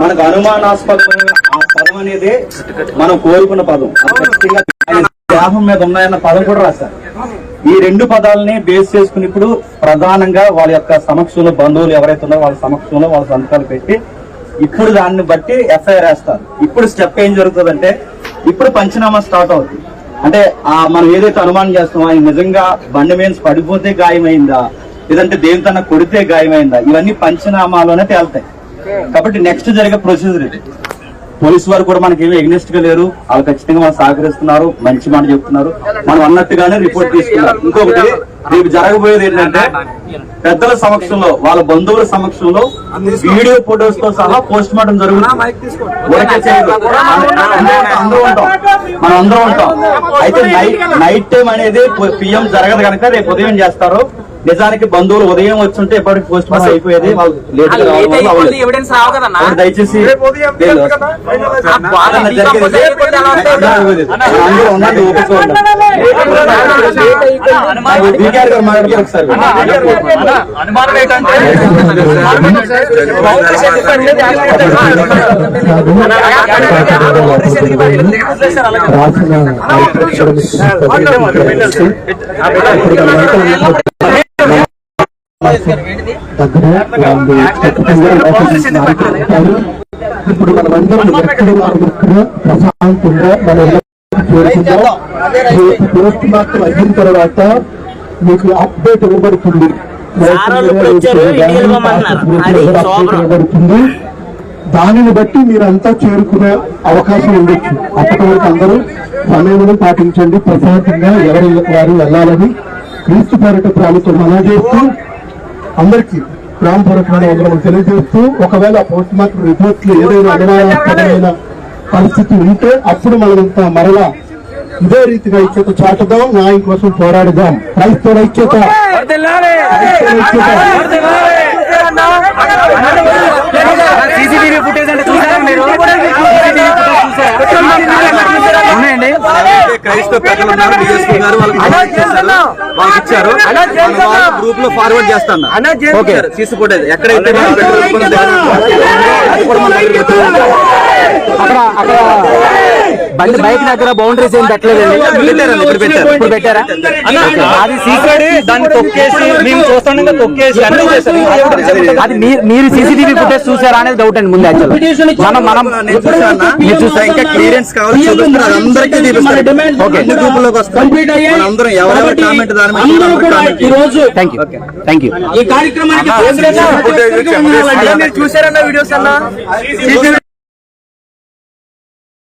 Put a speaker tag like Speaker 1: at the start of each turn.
Speaker 1: మనకు అనుమానాస్పదమైన ఆ పదం అనేది మనం కోరుకున్న పదం. దేహం మీద ఉన్నాయన్న పదం కూడా రాశారు. ఈ రెండు పదాలని బేస్ చేసుకుని ఇప్పుడు ప్రధానంగా వాళ్ళ యొక్క సమక్షంలో బంధువులు ఎవరైతే ఉన్నారో వాళ్ళ సమక్షంలో వాళ్ళ సంతకాలు పెట్టి ఇప్పుడు దాన్ని బట్టి ఎఫ్ఐఆర్ వేస్తారు. ఇప్పుడు స్టెప్ ఏం జరుగుతుందంటే ఇప్పుడు పంచనామా స్టార్ట్ అవుతుంది. అంటే ఆ మనం ఏదైతే అనుమానం చేస్తామో ఆయన నిజంగా బండి మీద పడిపోతే గాయమైందా? లేదంటే దేనితోన కొడితే గాయమైందా? ఇవన్నీ పంచనామాలోనే తేలుతాయి. కాబట్టి నెక్స్ట్ జరిగే ప్రొసీజర్ ఇది. పోలీసు వారు కూడా మనకి ఏమి ఎగ్నెస్ట్గా లేరు. వాళ్ళు ఖచ్చితంగా మనం సహకరిస్తున్నారు. మంచి మాట చెప్తున్నారు. మనం అన్నట్టుగానే రిపోర్ట్ తీసుకున్నారు. ఇంకొకటి రేపు జరగబోయేది ఏంటంటే పెద్దల సమక్షంలో వాళ్ళ బంధువుల సమక్షంలో వీడియో ఫోటోస్తో సహా పోస్ట్ మార్టం జరుగుతుంది అందరూ ఉంటాం మనం అందరం ఉంటాం అయితే నైట్ నైట్ టైం అనేది పిఎం జరగదు కనుక రేపు ఉదయం చేస్తారు నిజానికి బంధువులు ఉదయం వచ్చుంటే ఎప్పటికి పోస్ట్ మార్టం అయిపోయేది దయచేసి
Speaker 2: రాసిన దగ్గర వాళ్ళు ఖచ్చితంగా లోపలికి మాట్లాడతారు. ఇప్పుడు మనమందరం ఎక్కడ ఎక్కడ ప్రశాంతంగా మన ఇళ్ళకి చేరుకుందాం. రేపు పోస్ట్ మార్టం అయిన తర్వాత మీకు అప్డేట్ ఇవ్వబడుతుంది. ఇవ్వబడుతుంది. దానిని బట్టి మీరంతా చేరుకునే అవకాశం ఉండొచ్చు. అప్పటి వరకు అందరూ సమయం పాటించండి. ప్రశాంతంగా ఎవరి వారు వెళ్ళాలని క్రీస్తు పేరిట ప్రేమతో మనం చేస్తూ అందరికీ ప్రేమపూర్వకమైన వందనం తెలియజేస్తూ ఒకవేళ పోస్ట్ మార్టం రిపోర్ట్లు ఏదైనా అనుమానాస్పదమైన పరిస్థితి ఉంటే అప్పుడు మనమంతా మరలా ఇదే రీతిగా ఐక్యత చాటుదాం న్యాయం కోసం పోరాడుదాం. క్రైస్తవ ఐక్యత క్రైస్తవ ఐక్యత
Speaker 3: సీసీటీవీ ఫుటేజ్ అంటే చూసారా మీరు ఉన్నాయండి
Speaker 1: ఎవరైతే క్రైస్తవ పెద్దలు ఉన్నారో గారు వాళ్ళకి ఇచ్చారు. గ్రూప్లో ఫార్వర్డ్ చేస్తాను. ఓకే సీసీ ఫుటేజ్ ఎక్కడైతే.
Speaker 3: అక్కడ అక్కడ. బండి బైక్ దగ్గర బౌండరీస్ ఏం పెట్టలేదండి
Speaker 1: పెట్టారు.
Speaker 3: పెట్టారా అది సీసీ
Speaker 4: దాన్ని తొక్కేసి మేము చూస్తుండగా తొక్కేసి అన్ని చేశారు
Speaker 3: అది మీ- మీరు సీసీటీవీ ఫుటేజ్ చూసారా అనేది డౌట్ అండి ముందు యాక్చువల్ మనం మనం
Speaker 1: ఇంకా క్లియరెన్స్ కావాలి అందరికీ అందరం ఎవరెవరు కామెంట్ దాని మీద comment చేయండి.
Speaker 3: థ్యాంక్ యూ థ్యాంక్ యూ
Speaker 4: చూసారన్న వీడియోస్ అన్న